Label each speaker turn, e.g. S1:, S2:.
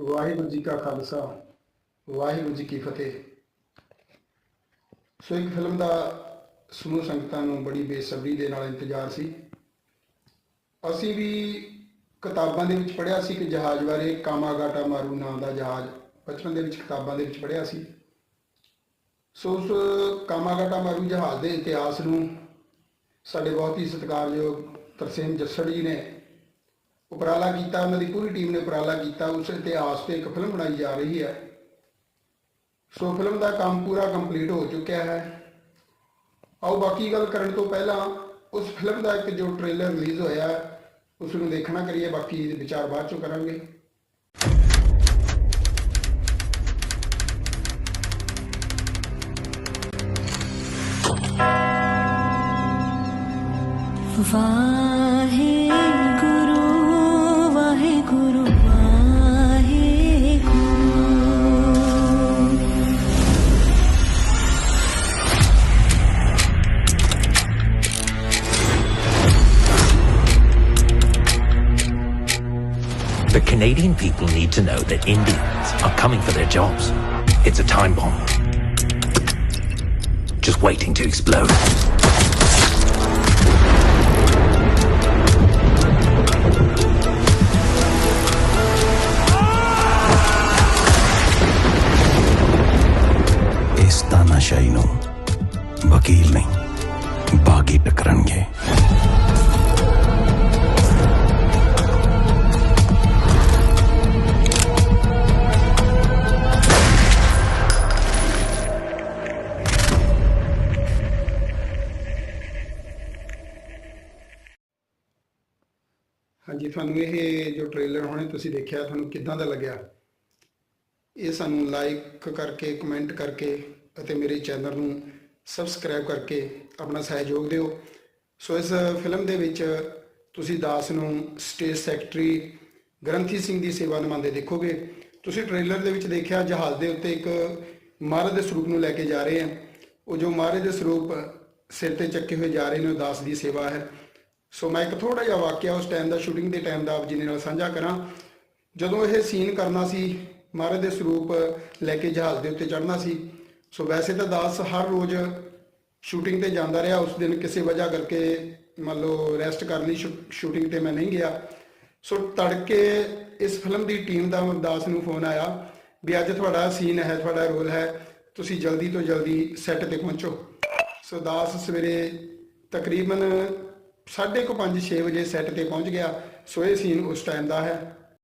S1: ਵਾਹਿਗੁਰੂ ਜੀ ਕਾ ਖਾਲਸਾ, ਵਾਹਿਗੁਰੂ ਜੀ ਕੀ ਫਤਿਹ। ਸੋ ਇੱਕ ਫਿਲਮ ਦਾ ਸਮੂਹ ਸੰਗਤਾਂ ਨੂੰ ਬੜੀ ਬੇਸਬਰੀ ਦੇ ਨਾਲ ਇੰਤਜ਼ਾਰ ਸੀ। ਅਸੀਂ ਵੀ ਕਿਤਾਬਾਂ ਦੇ ਵਿੱਚ ਪੜ੍ਹਿਆ ਸੀ ਕਿ ਜਹਾਜ਼ ਬਾਰੇ ਕਾਮਾਗਾਟਾ ਮਾਰੂ ਨਾਂ ਦਾ ਜਹਾਜ਼, ਬਚਪਨ ਦੇ ਵਿੱਚ ਕਿਤਾਬਾਂ ਦੇ ਵਿੱਚ ਪੜ੍ਹਿਆ ਸੀ। ਸੋ ਉਸ ਕਾਮਾਗਾਟਾ ਮਾਰੂ ਜਹਾਜ਼ ਦੇ ਇਤਿਹਾਸ ਨੂੰ ਸਾਡੇ ਬਹੁਤ ਹੀ ਸਤਿਕਾਰਯੋਗ ਤਰਸੇਮ ਜੱਸੜ ਜੀ ਨੇ ਉਪਰਾਲਾ ਕੀਤਾ ਉਹਨਾਂ ਦੀ ਪੂਰੀ ਟੀਮ ਨੇ ਉਪਰਾਲਾ ਕੀਤਾ ਉਸ ਇਤਿਹਾਸ ਤੇ ਇੱਕ ਫਿਲਮ ਬਣਾਈ ਜਾ ਰਹੀ ਹੈ। ਸੋ ਫਿਲਮ ਦਾ ਕੰਮ ਪੂਰਾ ਕੰਪਲੀਟ ਹੋ ਚੁੱਕਿਆ ਹੈ। ਆਓ ਬਾਕੀ ਗੱਲ ਕਰਨ ਤੋਂ ਪਹਿਲਾਂ ਉਸ ਫਿਲਮ ਦਾ ਇੱਕ ਜੋ ਟ੍ਰੇਲਰ ਰਿਲੀਜ਼ ਹੋਇਆ ਹੈ, ਉਸ ਨੂੰ ਦੇਖਣਾ ਕਰੀਏ ਬਾਕੀ ਵਿਚਾਰ ਬਾਅਦ ਚੋਂ ਕਰਾਂਗੇ।
S2: Waheguru
S3: The Canadian people need to know that Indians are coming for their jobs. It's a time bomb. Just waiting to explode.
S4: ਇਸ ਤਾਨਾਸ਼ਾਹੀ ਨੂੰ ਵਕੀਲ ਨਹੀਂ ਬਾਗੀ ਟਕਰਨਗੇ
S1: ਹਾਂਜੀ, ਤੁਹਾਨੂੰ ਇਹ ਜੋ ਟ੍ਰੇਲਰ ਹੁਣੇ ਤੁਸੀਂ ਦੇਖਿਆ, ਤੁਹਾਨੂੰ ਕਿੱਦਾਂ ਦਾ ਲੱਗਿਆ? ਇਹ ਸਾਨੂੰ ਲਾਈਕ ਕਰਕੇ ਕਮੈਂਟ ਕਰਕੇ ਅਤੇ ਮੇਰੇ ਚੈਨਲ ਨੂੰ ਸਬਸਕ੍ਰਾਈਬ ਕਰਕੇ ਆਪਣਾ ਸਹਿਯੋਗ ਦਿਓ। ਸੋ ਇਸ ਫਿਲਮ ਦੇ ਵਿੱਚ ਤੁਸੀਂ ਦਾਸ ਨੂੰ ਸਟੇਜ ਸੈਕਟਰੀ ਗ੍ਰੰਥੀ ਸਿੰਘ ਦੀ ਸੇਵਾ ਨਿਭਾਉਂਦੇ ਦੇਖੋਗੇ। ਤੁਸੀਂ ਟ੍ਰੇਲਰ ਦੇ ਵਿੱਚ ਦੇਖਿਆ, ਜਹਾਜ਼ ਦੇ ਉੱਤੇ ਇੱਕ ਮਹਾਰਾਜ ਦੇ ਸਰੂਪ ਨੂੰ ਲੈ ਕੇ ਜਾ ਰਹੇ ਹਨ ਉਹ ਜੋ ਮਹਾਰਾਜ ਦੇ ਸਰੂਪ ਸਿਰ ਤੇ ਚੱਕੇ ਹੋਏ ਜਾ ਰਹੇ ਨੇ, ਉਹ ਦਾਸ ਦੀ ਸੇਵਾ ਹੈ। ਸੋ ਮੈਂ ਇੱਕ ਥੋੜਾ ਜਿਹਾ ਵਾਕਿਆ ਉਸ ਟਾਈਮ ਦਾ ਸ਼ੂਟਿੰਗ ਦੇ ਟਾਈਮ ਦਾ ਆਪ ਜੀ ਦੇ ਨਾਲ ਸਾਂਝਾ ਕਰਾਂ। ਜਦੋਂ ਇਹ ਸੀਨ ਕਰਨਾ ਸੀ, ਮਹਾਰਾਜ ਦੇ ਸਰੂਪ ਲੈ ਕੇ ਜਹਾਜ਼ ਦੇ ਉੱਤੇ ਚੜ੍ਹਨਾ ਸੀ। ਸੋ ਵੈਸੇ ਤਾਂ ਦਾਸ ਹਰ ਰੋਜ਼ ਸ਼ੂਟਿੰਗ ਤੇ ਜਾਂਦਾ ਰਿਹਾ। ਉਸ ਦਿਨ ਕਿਸੇ ਵਜ੍ਹਾ ਕਰਕੇ ਮੰਨ ਲਓ ਰੈਸਟ ਕਰ ਲਈ ਸ਼ੂਟਿੰਗ ਤੇ ਮੈਂ ਨਹੀਂ ਗਿਆ। ਸੋ ਤੜਕੇ ਇਸ ਫਿਲਮ ਦੀ ਟੀਮ ਦਾ ਦਾਸ ਨੂੰ ਫੋਨ ਆਇਆ ਵੀ ਅੱਜ ਤੁਹਾਡਾ ਸੀਨ ਹੈ, ਤੁਹਾਡਾ ਰੋਲ ਹੈ। ਤੁਸੀਂ ਜਲਦੀ ਤੋਂ ਜਲਦੀ ਸੈੱਟ ਤੇ ਪਹੁੰਚੋ। ਸੋ ਦਾਸ ਸਵੇਰੇ ਤਕਰੀਬਨ 5:30 6 ਵਜੇ ਸੈੱਟ ਤੇ ਪਹੁੰਚ ਗਿਆ। ਸੋ ਇਹ ਸੀਨ ਉਸ ਟਾਈਮ ਦਾ ਹੈ।